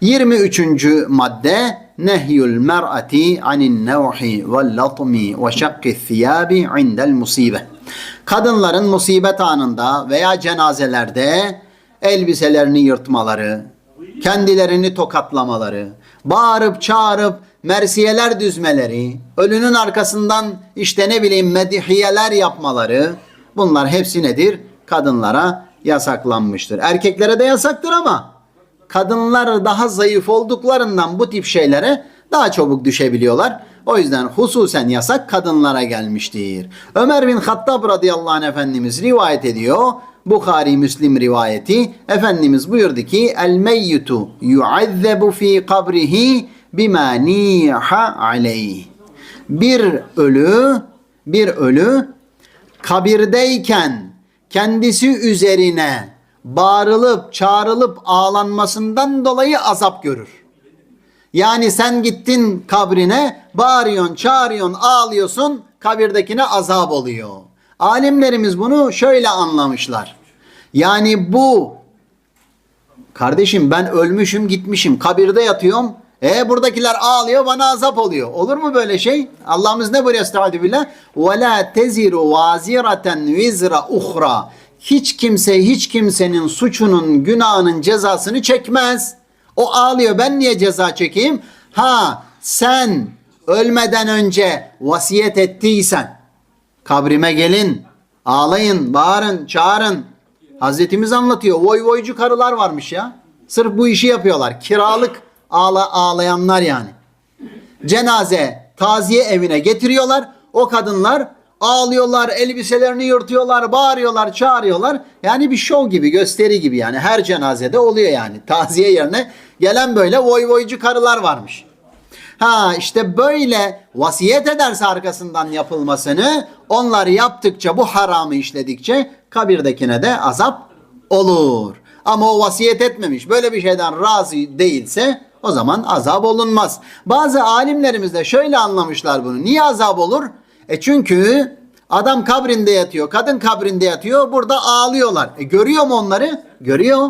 23. madde nehyül mer'ati anin nevhi ve latmi ve şakki thiyabi indel musibe. Kadınların musibet anında veya cenazelerde elbiselerini yırtmaları, kendilerini tokatlamaları, bağırıp çağırıp mersiyeler düzmeleri, ölünün arkasından işte ne bileyim medihiyeler yapmaları bunlar hepsi nedir? Kadınlara yasaklanmıştır. Erkeklere de yasaktır ama kadınlar daha zayıf olduklarından bu tip şeylere daha çabuk düşebiliyorlar. O yüzden hususen yasak kadınlara gelmiştir. Ömer bin Hattab radıyallahu anh Efendimiz rivayet ediyor. Bukhari Müslim rivayeti. Efendimiz buyurdu ki El meyyitu yuazzebu fi kabrihi bima niha aleyh. Bir ölü, bir ölü kabirdeyken kendisi üzerine bağırılıp çağrılıp ağlanmasından dolayı azap görür. Yani sen gittin kabrine bağırıyorsun, çağırıyorsun, ağlıyorsun, kabirdekine azap oluyor. Alimlerimiz bunu şöyle anlamışlar. Yani bu kardeşim ben ölmüşüm gitmişim kabirde yatıyorum. E buradakiler ağlıyor bana azap oluyor. Olur mu böyle şey? Allah'ımız ne buyuruyor estaizu billah? Ve la teziru vazireten vizra uhra. Hiç kimse hiç kimsenin suçunun, günahının cezasını çekmez. O ağlıyor ben niye ceza çekeyim? Ha sen ölmeden önce vasiyet ettiysen kabrime gelin, ağlayın, bağırın, çağırın. Hazretimiz anlatıyor. Voy voycu karılar varmış ya. Sırf bu işi yapıyorlar. Kiralık ağla, ağlayanlar yani. Cenaze, taziye evine getiriyorlar. O kadınlar ağlıyorlar, elbiselerini yırtıyorlar, bağırıyorlar, çağırıyorlar. Yani bir şov gibi, gösteri gibi yani. Her cenazede oluyor yani. Taziye yerine gelen böyle voy voycu karılar varmış. Ha işte böyle vasiyet ederse arkasından yapılmasını onlar yaptıkça bu haramı işledikçe kabirdekine de azap olur. Ama o vasiyet etmemiş böyle bir şeyden razı değilse o zaman azap olunmaz. Bazı alimlerimiz de şöyle anlamışlar bunu. Niye azap olur? E çünkü adam kabrinde yatıyor, kadın kabrinde yatıyor, burada ağlıyorlar. E görüyor mu onları? Görüyor.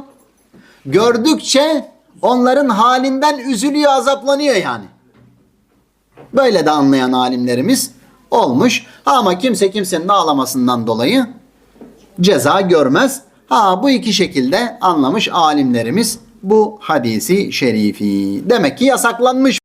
Gördükçe onların halinden üzülüyor, azaplanıyor yani. Böyle de anlayan alimlerimiz olmuş. Ama kimse kimsenin ağlamasından dolayı ceza görmez. Ha bu iki şekilde anlamış alimlerimiz bu hadisi şerifi. Demek ki yasaklanmış.